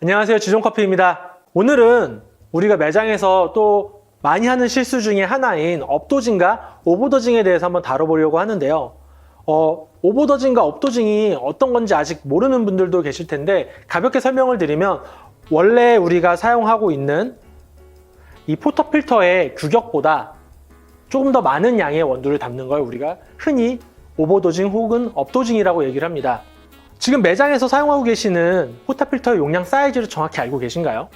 안녕하세요. 지존커피입니다. 오늘은 우리가 매장에서 또 많이 하는 실수 중에 하나인 업도징과 오버도징에 대해서 한번 다뤄보려고 하는데요. 어, 오버도징과 업도징이 어떤 건지 아직 모르는 분들도 계실 텐데 가볍게 설명을 드리면 원래 우리가 사용하고 있는 이 포터 필터의 규격보다 조금 더 많은 양의 원두를 담는 걸 우리가 흔히 오버도징 혹은 업도징이라고 얘기를 합니다. 지금 매장에서 사용하고 계시는 포타필터의 용량 사이즈를 정확히 알고 계신가요?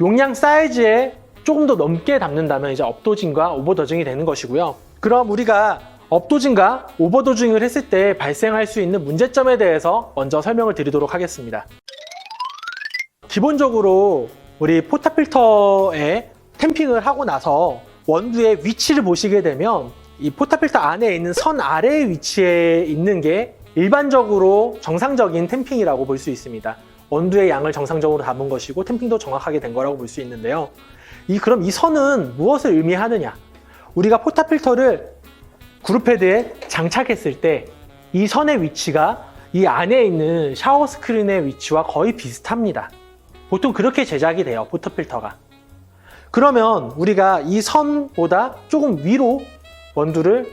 용량 사이즈에 조금 더 넘게 담는다면 이제 업도징과 오버도징이 되는 것이고요. 그럼 우리가 업도징과 오버도징을 했을 때 발생할 수 있는 문제점에 대해서 먼저 설명을 드리도록 하겠습니다. 기본적으로 우리 포타필터에 템핑을 하고 나서 원두의 위치를 보시게 되면 이 포타필터 안에 있는 선 아래의 위치에 있는 게 일반적으로 정상적인 템핑이라고 볼 수 있습니다. 원두의 양을 정상적으로 담은 것이고 템핑도 정확하게 된 거라고 볼 수 있는데요. 이 그럼 이 선은 무엇을 의미하느냐? 우리가 포타필터를 그룹헤드에 장착했을 때 이 선의 위치가 이 안에 있는 샤워 스크린의 위치와 거의 비슷합니다. 보통 그렇게 제작이 돼요, 포터필터가. 그러면 우리가 이 선보다 조금 위로 원두를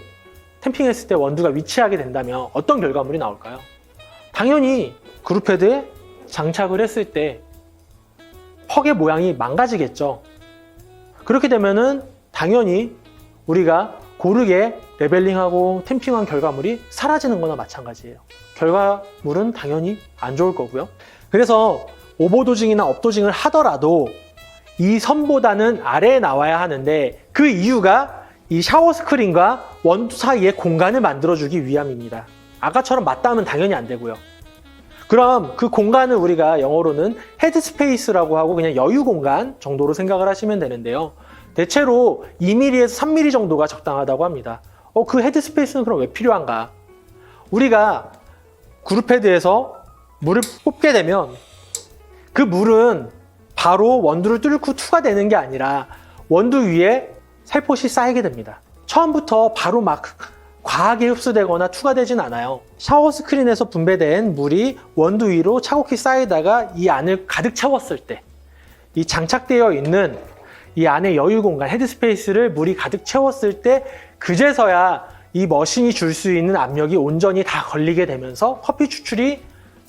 템핑했을 때 원두가 위치하게 된다면 어떤 결과물이 나올까요? 당연히 그룹헤드에 장착을 했을 때 퍽의 모양이 망가지겠죠. 그렇게 되면은 당연히 우리가 고르게 레벨링하고 템핑한 결과물이 사라지는 거나 마찬가지예요. 결과물은 당연히 안 좋을 거고요. 그래서 오버도징이나 업도징을 하더라도 이 선보다는 아래에 나와야 하는데 그 이유가 이 샤워 스크린과 원두 사이에 공간을 만들어주기 위함입니다. 아까처럼 맞닿으면 당연히 안 되고요. 그럼 그 공간을 우리가 영어로는 헤드 스페이스라고 하고 그냥 여유 공간 정도로 생각을 하시면 되는데요. 대체로 2mm에서 3mm 정도가 적당하다고 합니다. 어, 그 헤드 스페이스는 그럼 왜 필요한가? 우리가 그룹헤드에서 물을 뽑게 되면 그 물은 바로 원두를 뚫고 투과되는 게 아니라 원두 위에 살포시 쌓이게 됩니다. 처음부터 바로 막 과하게 흡수되거나 투과되진 않아요. 샤워 스크린에서 분배된 물이 원두 위로 차곡히 쌓이다가 이 안을 가득 채웠을 때, 이 장착되어 있는 이 안에 여유 공간, 헤드 스페이스를 물이 가득 채웠을 때, 그제서야 이 머신이 줄 수 있는 압력이 온전히 다 걸리게 되면서 커피 추출이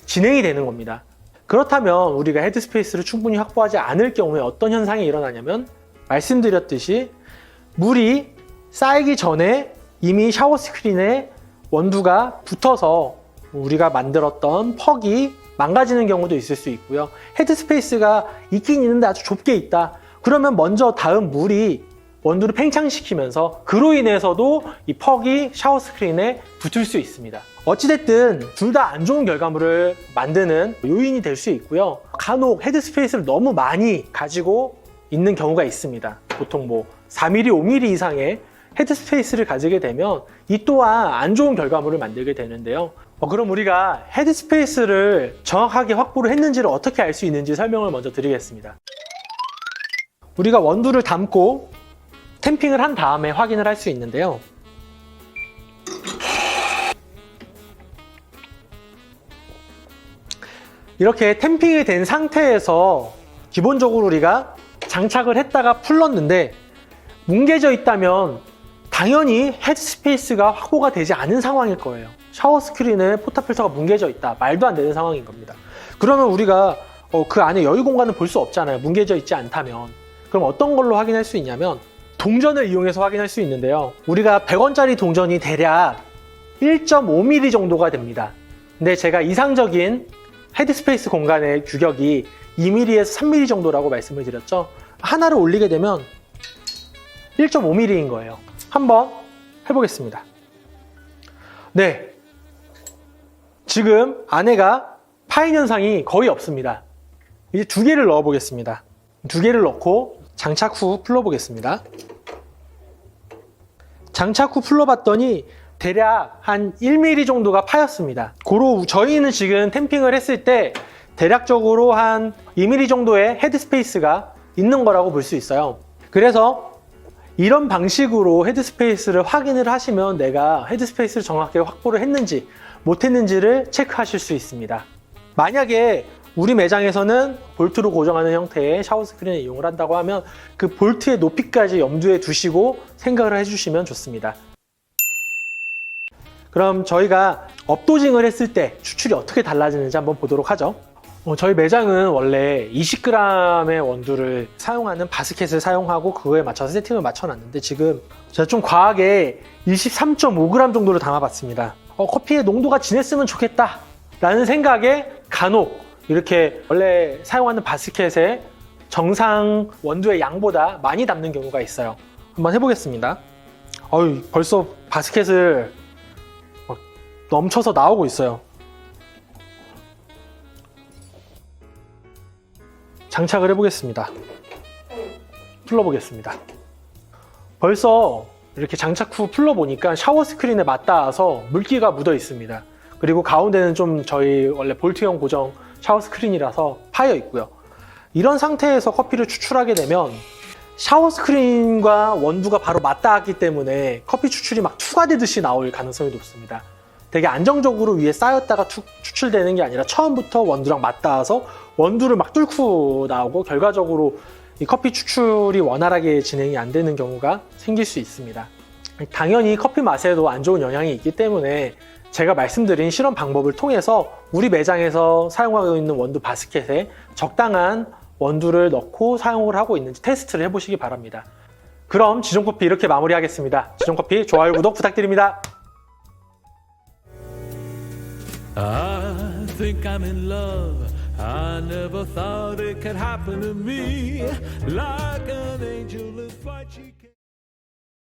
진행이 되는 겁니다. 그렇다면 우리가 헤드 스페이스를 충분히 확보하지 않을 경우에 어떤 현상이 일어나냐면 말씀드렸듯이 물이 쌓이기 전에 이미 샤워 스크린에 원두가 붙어서 우리가 만들었던 퍽이 망가지는 경우도 있을 수 있고요. 헤드 스페이스가 있긴 있는데 아주 좁게 있다. 그러면 먼저 다음 물이 원두를 팽창시키면서 그로 인해서도 이 퍽이 샤워 스크린에 붙을 수 있습니다. 어찌됐든 둘 다 안 좋은 결과물을 만드는 요인이 될 수 있고요. 간혹 헤드 스페이스를 너무 많이 가지고 있는 경우가 있습니다. 보통 뭐 4mm, 5mm 이상의 헤드 스페이스를 가지게 되면 이 또한 안 좋은 결과물을 만들게 되는데요. 어, 그럼 우리가 헤드 스페이스를 정확하게 확보를 했는지를 어떻게 알 수 있는지 설명을 먼저 드리겠습니다. 우리가 원두를 담고 템핑을 한 다음에 확인을 할 수 있는데요. 이렇게 템핑이 된 상태에서 기본적으로 우리가 장착을 했다가 풀렀는데 뭉개져 있다면 당연히 헤드 스페이스가 확보가 되지 않은 상황일 거예요. 샤워 스크린에 포타필터가 뭉개져 있다. 말도 안 되는 상황인 겁니다. 그러면 우리가 어, 그 안에 여유 공간을 볼 수 없잖아요. 뭉개져 있지 않다면. 그럼 어떤 걸로 확인할 수 있냐면 동전을 이용해서 확인할 수 있는데요. 우리가 100원짜리 동전이 대략 1.5mm 정도가 됩니다. 근데 제가 이상적인 헤드 스페이스 공간의 규격이 2mm에서 3mm 정도라고 말씀을 드렸죠. 하나를 올리게 되면 1.5mm인 거예요. 한번 해보겠습니다. 네. 지금 안에가 파인 현상이 거의 없습니다. 이제 두 개를 넣어 보겠습니다. 두 개를 넣고 장착 후 풀러 보겠습니다. 장착 후 풀러봤더니 대략 한 1mm 정도가 파였습니다. 고로 저희는 지금 템핑을 했을 때 대략적으로 한 2mm 정도의 헤드 스페이스가 있는 거라고 볼 수 있어요. 그래서 이런 방식으로 헤드 스페이스를 확인을 하시면 내가 헤드 스페이스를 정확하게 확보를 했는지 못했는지를 체크하실 수 있습니다. 만약에 우리 매장에서는 볼트로 고정하는 형태의 샤워 스크린을 이용을 한다고 하면 그 볼트의 높이까지 염두에 두시고 생각을 해주시면 좋습니다. 그럼 저희가 업도징을 했을 때 추출이 어떻게 달라지는지 한번 보도록 하죠. 어, 저희 매장은 원래 20g의 원두를 사용하는 바스켓을 사용하고 그거에 맞춰서 세팅을 맞춰놨는데 지금 제가 좀 과하게 23.5g 정도를 담아봤습니다. 어, 커피의 농도가 진했으면 좋겠다 라는 생각에 간혹 이렇게 원래 사용하는 바스켓에 정상 원두의 양보다 많이 담는 경우가 있어요. 한번 해보겠습니다. 어유 벌써 바스켓을 막 넘쳐서 나오고 있어요. 장착을 해보겠습니다. 풀러보겠습니다. 벌써 이렇게 장착 후 풀러보니까 샤워 스크린에 맞닿아서 물기가 묻어 있습니다. 그리고 가운데는 좀 저희 원래 볼트형 고정 샤워 스크린이라서 파여 있고요. 이런 상태에서 커피를 추출하게 되면 샤워 스크린과 원두가 바로 맞닿았기 때문에 커피 추출이 막 투과되듯이 나올 가능성이 높습니다. 되게 안정적으로 위에 쌓였다가 투- 추출되는 게 아니라 처음부터 원두랑 맞닿아서 원두를 막 뚫고 나오고 결과적으로 이 커피 추출이 원활하게 진행이 안 되는 경우가 생길 수 있습니다. 당연히 커피 맛에도 안 좋은 영향이 있기 때문에 제가 말씀드린 실험 방법을 통해서 우리 매장에서 사용하고 있는 원두 바스켓에 적당한 원두를 넣고 사용을 하고 있는지 테스트를 해보시기 바랍니다. 그럼 지존커피 이렇게 마무리하겠습니다. 지존커피 좋아요, 구독 부탁드립니다. I think I'm in love. I never thought it could happen to me. Like an angel she came.